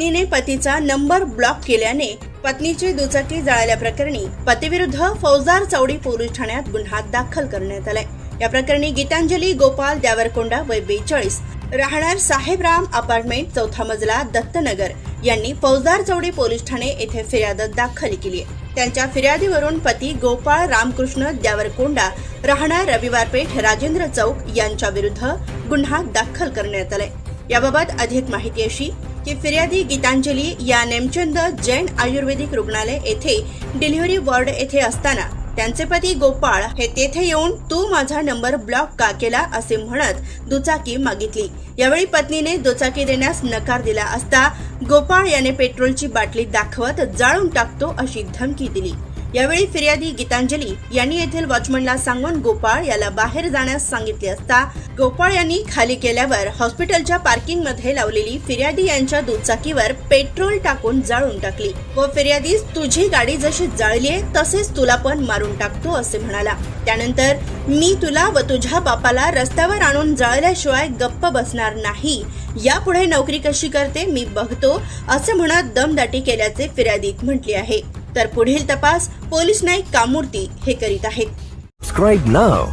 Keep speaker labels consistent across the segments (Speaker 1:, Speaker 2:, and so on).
Speaker 1: पत्नीने पतीचा number block केल्याने पत्नीची दुचाकी जाळल्याप्रकरणी पतीविरुद्ध फौजदार चौडी पोलीस ठाण्यात गुन्हा दाखल करण्यात आलाय. या प्रकरणी गीतांजली गोपाल द्यावरकोंडा वय बेचाळीस राहणार साहेबराम अपार्टमेंट चौथा मजला दत्तनगर यांनी फौजदार चौडी पोलीस ठाणे येथे फिर्याद दाखल केली आहे त्यांच्या फिर्यादीवरून पती गोपाळ रामकृष्ण द्यावरकोंडा राहणार रविवार पेठ राजेंद्र चौक यांच्या विरुद्ध गुन्हा दाखल करण्यात आलाय. याबाबत अधिक माहिती अशी की फिर्यादी गीतांजली या नेमचंद जैन आयुर्वेदिक रुग्णालय येथे डिलिव्हरी वॉर्ड येथे असताना त्यांचे पती गोपाळ हे तेथे येऊन तू माझा नंबर ब्लॉक का केला? असे म्हणत दुचाकी मागितली. यावेळी पत्नीने दुचाकी देण्यास नकार दिला असता गोपाळ याने पेट्रोलची बाटली दाखवत जाळून टाकतो अशी धमकी दिली. यावेळी फिर्यादी गीतांजली यांनी येथील वॉचमनला सांगून गोपाळ याला बाहेर जाण्यास सांगितले असता गोपाळ यांनी खाली केल्यावर हॉस्पिटलच्या पार्किंगमध्ये लावलेली फिर्यादी यांच्या दुचाकीवर पेट्रोल टाकून जाळून टाकली. व फिर्यादीस तुझी गाडी जशी जाळलीये तसेच तुला पण मारून टाकतो असे म्हणाला. त्यानंतर मी तुला व तुझ्या बापाला रस्त्यावर आणून जाळल्याशिवाय गप्प बसणार नाही. यापुढे नोकरी कशी करते मी बघतो असे म्हणत दमदाटी केल्याचे फिर्यादीत म्हटले आहे. तर पुढील तपास पोलीस नाईक कामूर्ती हे करीत आहेत.
Speaker 2: Subscribe now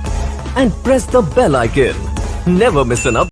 Speaker 2: and press the bell icon never miss an